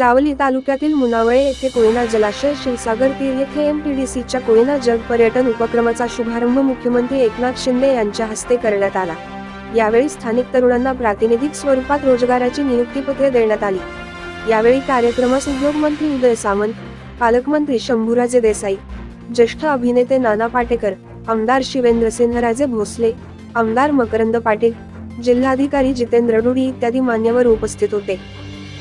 जावली तालुक्यातील मुनावळे येथे कोयना जलाशय शिवसागर तीर येथे एमटीडीसीच्या कोयना जग पर्यटन उपक्रमाचा शुभारंभ मुख्यमंत्री एकनाथ शिंदे यांच्या हस्ते करण्यात आला. यावेळी स्थानिक तरुणांना प्रातिनिधिक स्वरूपात रोजगाराची नियुक्तीपत्रे देण्यात आली. यावेळी कार्यक्रमास उद्योगमंत्री उदय सामंत पालकमंत्री शंभूराजे देसाई ज्येष्ठ अभिनेते नाना पाटेकर आमदार शिवेंद्रसिंहराजे भोसले आमदार मकरंद पाटील जिल्हाधिकारी जितेंद्र डुडी इत्यादी मान्यवर उपस्थित होते.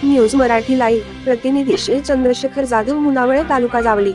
News Marathi live. प्रतिनिधी श्री चंद्रशेखर जाधव मुनावळे तालुका जावली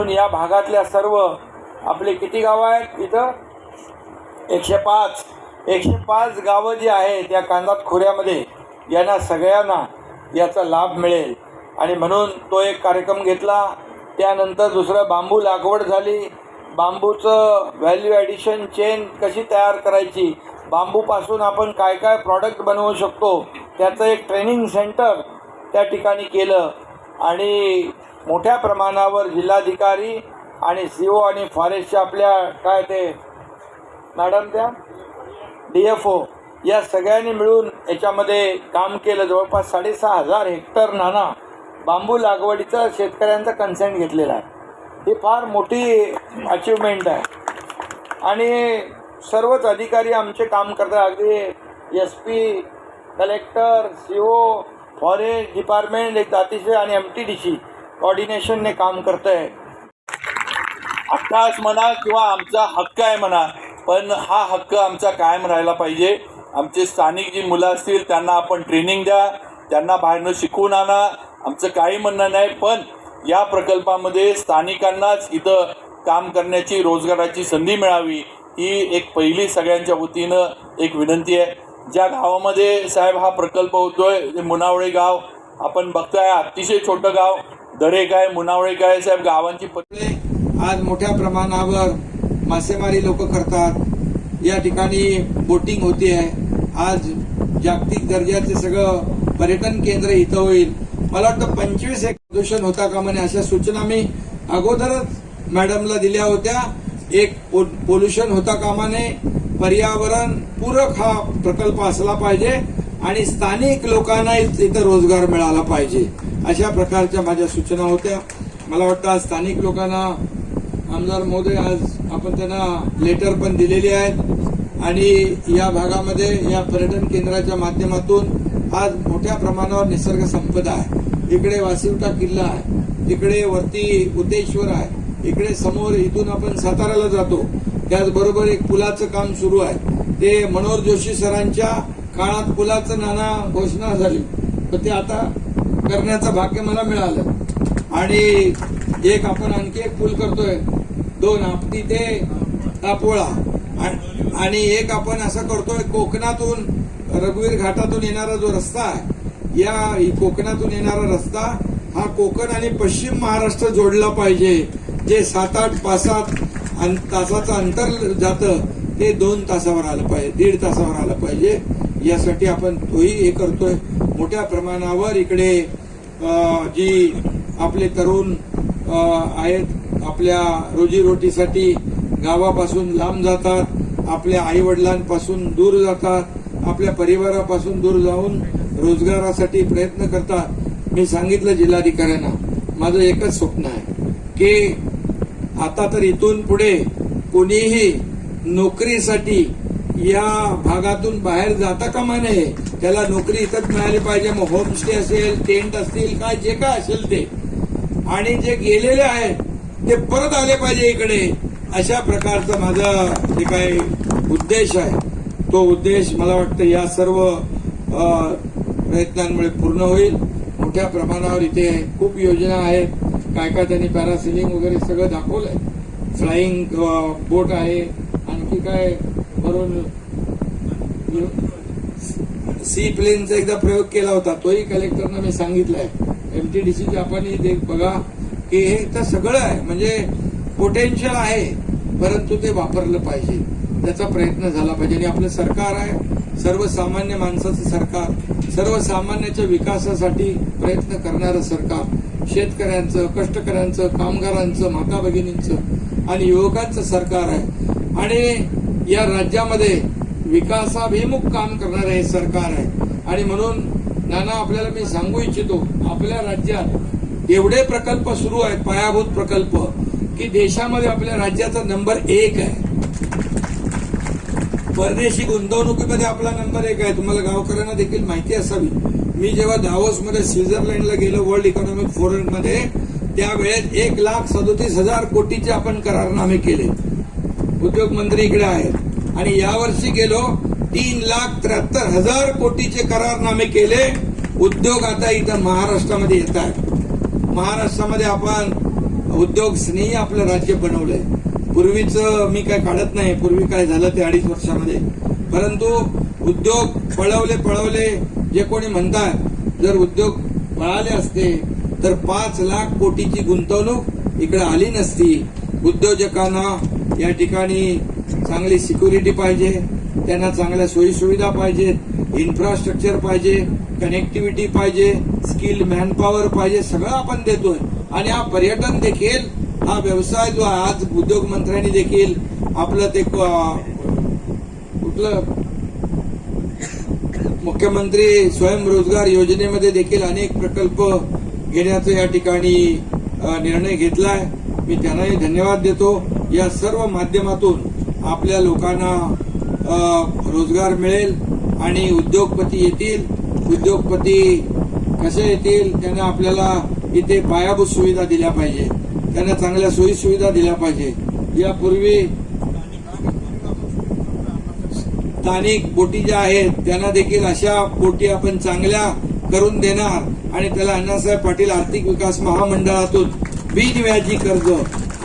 म्हणून या भागातल्या सर्व आपले किती गावं आहेत इथं? एकशे पाच. एकशे पाच गावं जी आहेत या कांदात खोऱ्यामध्ये यांना सगळ्यांना याचा लाभ मिळेल. आणि म्हणून तो एक कार्यक्रम घेतला. त्यानंतर दुसरं बांबू लागवड झाली. बांबूचं व्हॅल्यू ॲडिशन चेन कशी तयार करायची? बांबूपासून आपण काय काय प्रॉडक्ट बनवू शकतो? त्याचं एक ट्रेनिंग सेंटर त्या ठिकाणी केलं. आणि मोठ्या प्रमाणावर जिल्हाधिकारी आणि सी ओ आणि फॉरेस्टच्या आपल्या काय ते मॅडम त्या डी एफ ओ या सगळ्यांनी मिळून याच्यामध्ये काम केलं. जवळपास साडेसहा हजार हेक्टर नाना बांबू लागवडीचा शेतकऱ्यांचा कन्सेंट घेतलेला आहे. ही फार मोठी अचिव्हमेंट आहे. आणि सर्वच अधिकारी आमचे काम करतात. अगदी S P collector C O forest department एक अतिशय आणि एम टी डी सी कॉर्डिनेशनने काम करत आहे अट्टास म्हणा किंवा आमचा हक्क आहे म्हणा पण हा हक्क आमचा कायम राहायला पाहिजे. आमचे स्थानिक जी मुलं असतील त्यांना आपण ट्रेनिंग द्या त्यांना बाहेरनं शिकवून आणा आमचं काही म्हणणं नाही पण या प्रकल्पामध्ये स्थानिकांनाच इथं काम करण्याची रोजगाराची संधी मिळावी ही एक पहिली सगळ्यांच्या वतीनं एक विनंती आहे. ज्या गावामध्ये साहेब हा प्रकल्प होतोय ते मुनावळे गाव आपण बघताय अतिशय छोटं गाव दरेक आहे मुनावळे काय साहेब गावांची पत्रे आज मोठ्या प्रमाणावर मासेमारी लोक करतात. या ठिकाणी बोटिंग होती आहे आज जागतिक दर्जाचे सगळं पर्यटन केंद्र इथं होईल. मला वाटतं पंचवीस एक प्रदूषण होता का म्हणे अशा सूचना मी अगोदरच मॅडमला दिल्या होत्या. एक पोल्युशन होता कामा नये पर्यावरण पूरक हा प्रकल्प असला पाहिजे आणि स्थानिक लोकांना इथं रोजगार मिळाला पाहिजे अशा प्रकारच्या माझ्या सूचना होत्या. मला वाटतं आज स्थानिक लोकांना आमदार महोदय आज आपण त्यांना लेटर पण दिलेली आहेत. आणि या भागामध्ये या पर्यटन केंद्राच्या माध्यमातून आज मोठ्या प्रमाणावर निसर्ग संपदा आहे. इकडे वासिवटा किल्ला आहे. तिकडे वरती उतेश्वर आहे. इकडे समोर इथून आपण साताऱ्याला जातो. त्याचबरोबर एक पुलाचं काम सुरू आहे. ते मनोहर जोशी सरांच्या काळात पुलाचं नाना घोषणा झाली. तर ते आता करण्याचं भाग्य मला मिळालं. आणि एक आपण आणखी एक पूल करतोय. दोन आपटी ते तापोळा. आणि- आणि एक आपण असं करतोय कोकणातून रघुवीर घाटातून येणारा जो रस्ता आहे या कोकणातून येणारा रस्ता हा कोकण आणि पश्चिम महाराष्ट्र जोडला पाहिजे. जे सात आठ पाच सात तासाचं अंतर जातं ते दोन तासावर आलं पाहिजे दीड तासावर आलं पाहिजे. यासाठी आपण तोही हे करतोय. मोठ्या प्रमाणावर इकडे जी आपले तरुण आहेत आपल्या रोजीरोटीसाठी गावापासून लांब जातात आपल्या आईवडिलांपासून दूर जातात आपल्या परिवारापासून दूर जाऊन रोजगारासाठी प्रयत्न करतात. मी सांगितलं जिल्हाधिकाऱ्यांना माझं एकच स्वप्न आहे की आता तर इथून पुढे कोणीही नोकरीसाठी या भागातून बाहेर जाता कामा नये. त्याला नोकरी इथंच मिळाली पाहिजे. मग होमस्टे असेल टेंट असतील काय जे काय असेल ते. आणि जे गेलेले आहेत ते परत आले पाहिजे इकडे. अशा प्रकारचा माझा जे काही उद्देश आहे. तो उद्देश मला वाटतं या सर्व प्रयत्नांमुळे पूर्ण होईल. मोठ्या प्रमाणावर इथे खूप योजना आहेत. काय काय त्यांनी पॅरासिलिंग वगैरे सगळं दाखवलंय. फ्लाईंग बोट आहे आणखी काय बरोबर सी प्लेनचा एकदा प्रयोग केला होता तोही कलेक्टरनं मी सांगितलाय. एमटीडीसी आपण ते बघा की हे तर सगळं आहे. म्हणजे पोटेन्शियल आहे परंतु ते वापरलं पाहिजे. त्याचा प्रयत्न झाला पाहिजे. आणि आपलं सरकार आहे सर्वसामान्य माणसाचं सरकार सर्वसामान्याच्या विकासासाठी प्रयत्न करणारं सरकार. शेतकऱ्यांचं कष्टकऱ्यांचं कामगारांचं माता भगिनींचं आणि युवकांचं सरकार आहे. आणि या राज्यामध्ये विकासाभिमुख काम करणारं हे सरकार आहे. आणि म्हणून नाना आपल्याला मी सांगू इच्छितो आपल्या राज्यात एवढे प्रकल्प सुरू आहेत पायाभूत प्रकल्प की देशामध्ये आपल्या राज्याचा नंबर एक आहे. परदेशी गुंतवणुकीमध्ये आपला नंबर एक आहे. तुम्हाला गावकऱ्यांना देखील माहिती असावी. मी जेव्हा दावोसमध्ये स्वित्झर्लंडला गेलो वर्ल्ड इकॉनॉमिक फोरममध्ये त्यावेळेस एक लाख सदोतीस हजार कोटीचे आपण करारनामे केले. उद्योग मंत्री इकडे आहेत. आणि यावर्षी गेलो तीन लाख त्र्याहत्तर हजार कोटीचे करारनामे केले. उद्योग आता इथं महाराष्ट्रामध्ये येत आहेत. महाराष्ट्रामध्ये आपण उद्योग स्नेही आपलं राज्य बनवलंय. पूर्वीच मी काय काढत नाही पूर्वी काय झालं ते अडीच वर्षामध्ये. परंतु उद्योग पळवले पळवले जे कोणी म्हणतात जर उद्योग पळाले असते तर पाच लाख कोटीची गुंतवणूक इकडे आली नसती. उद्योजकांना या ठिकाणी चांगली सिक्युरिटी पाहिजे त्यांना चांगल्या सोयीसुविधा पाहिजे पाहिजेत इन्फ्रास्ट्रक्चर पाहिजे कनेक्टिव्हिटी पाहिजे स्किल मॅनपॉवर पाहिजे सगळं आपण देतोय. आणि हा पर्यटन देखील हा व्यवसाय जो आज उद्योग मंत्र्यांनी देखील आपलं ते कुठलं मुख्यमंत्री स्वयंरोजगार योजनेमध्ये देखील अनेक प्रकल्प घेण्याचा या ठिकाणी निर्णय निर्णय घेतलाय. मी त्यांनाही धन्यवाद देतो. या सर्व माध्यमातून आपल्या लोकांना रोजगार मिळेल आणि उद्योगपती येतील. उद्योगपती कसे येतील त्यांना आपल्याला इथे पायाभूत सुविधा दिल्या पाहिजे. त्यांना चांगल्या सोयी सुविधा दिल्या पाहिजे. यापूर्वी स्थानिक बोटी ज्या आहेत त्यांना देखील अशा बोटी आपण चांगल्या करून देणार. आणि त्याला अण्णासाहेब पाटील आर्थिक विकास महामंडळातून बिनव्याजी कर्ज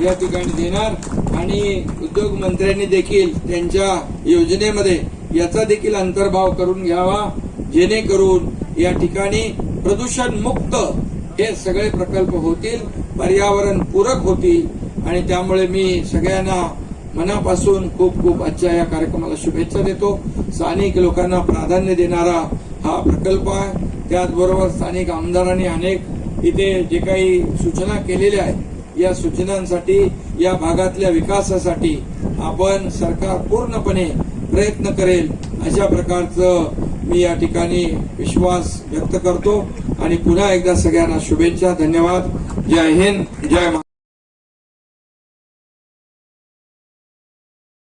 या ठिकाणी देणार. आणि उद्योग मंत्र्यांनी देखील त्यांच्या योजनेमध्ये याचा देखील अंतर्भाव करून घ्यावा जेणेकरून या ठिकाणी प्रदूषण मुक्त हे सगळे प्रकल्प होतील पर्यावरण पूरक होतील. आणि त्यामुळे मी सगळ्यांना मनापासून खूप खूप आजच्या या कार्यक्रमाला शुभेच्छा देतो. स्थानिक लोकांना प्राधान्य देणारा हा प्रकल्प आहे. त्याचबरोबर स्थानिक आमदारांनी अनेक इथे जे काही सूचना केलेल्या आहेत या सूचनांसाठी या भागातल्या विकासासाठी आपण सरकार पूर्णपणे प्रयत्न करेल अशा प्रकारचं मी या ठिकाणी विश्वास व्यक्त करतो. आणि पुन्हा एकदा सगळ्यांना शुभेच्छा धन्यवाद. जय हिंद जय